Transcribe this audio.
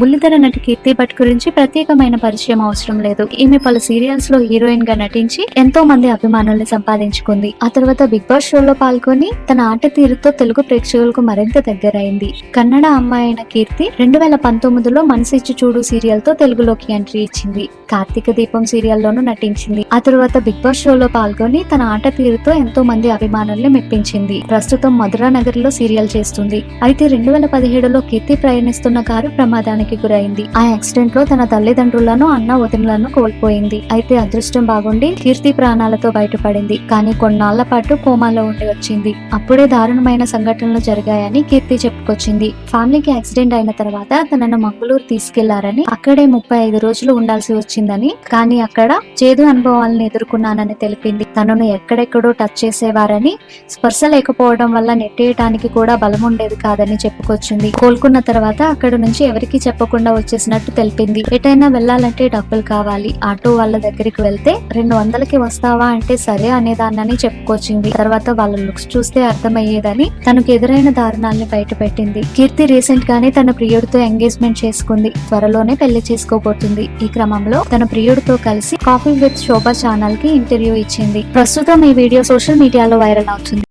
బుల్లితెర నటి కీర్తి భట్ గురించి ప్రత్యేకమైన పరిచయం అవసరం లేదు. ఈమె పలు సీరియల్స్లో హీరోయిన్గా నటించి ఎంతో మంది అభిమానుల్ని సంపాదించుకుంది. ఆ తర్వాత బిగ్ బాస్ షోలో పాల్గొని తన ఆట తీరుతో తెలుగు ప్రేక్షకులకు మరింత దగ్గరైంది. కన్నడ అమ్మాయి అయిన కీర్తి రెండు వేల పంతొమ్మిదిలో మనసిచ్చి చూడు సీరియల్తో తెలుగులోకి ఎంట్రీ ఇచ్చింది. కార్తీక దీపం సీరియల్లోనూ నటించింది. ఆ తర్వాత బిగ్ బాస్ షోలో పాల్గొని తన ఆట తీరుతో ఎంతో మంది అభిమానుల్ని మెప్పించింది. ప్రస్తుతం మధురా నగర్లో సీరియల్ చేస్తుంది. అయితే రెండు వేల పదిహేడులో కీర్తి ప్రయాణిస్తున్న కారు ప్రమాదానికి గురైంది. ఆ యాక్సిడెంట్లో తన తల్లిదండ్రులను అన్న వదినలను కోల్పోయింది. అయితే అదృష్టం బాగుండి కీర్తి ప్రాణాలతో బయటపడింది. కానీ కొన్నాళ్ళ పాటు కోమాలో ఉండి వచ్చింది. అప్పుడే దారుణమైన సంఘటనలు జరిగాయని కీర్తి చెప్పుకొచ్చింది. ఫ్యామిలీకి యాక్సిడెంట్ అయిన తర్వాత తనను మంగళూరు తీసుకెళ్ళారని అక్కడే ముప్పై ఐదు రోజులు ఉండాల్సి వచ్చిందని కానీ అక్కడ చేదు అనుభవాలను ఎదుర్కొన్నానని తెలిపింది. తనను ఎక్కడెక్కడో టచ్ చేసేవారని స్పర్శ లేకపోవడం వల్ల నెట్టేయటానికి కూడా బలం ఉండేది కాదని చెప్పుకొచ్చింది. కోలుకున్న తర్వాత అక్కడ నుంచి ఎవరికీ చెప్పకుండా వచ్చేసినట్టు తెలిపింది. ఎటైనా వెళ్ళాలంటే డబ్బులు కావాలి. ఆటో వాళ్ళ దగ్గరికి వెళ్తే రెండు వందలకి వస్తావా అంటే సరే అనేదాన్నని చెప్పుకొచ్చింది. తర్వాత వాళ్ళ లుక్స్ చూస్తే అర్థమయ్యేదని తనకు ఎదురైన దారుణాల్ని బయట పెట్టింది కీర్తి రీసెంట్ గానే తన ప్రియుడితో ఎంగేజ్మెంట్ చేసుకుంది. త్వరలోనే పెళ్ళి చేసుకోబోతుంది. ఈ క్రమంలో తన ప్రియుడితో కలిసి కాఫీ విత్ శోభా ఛానల్కి ఇంటర్వ్యూ ఇచ్చింది. ప్రస్తుతం ఈ వీడియో సోషల్ మీడియాలో వైరల్ అవుతుంది.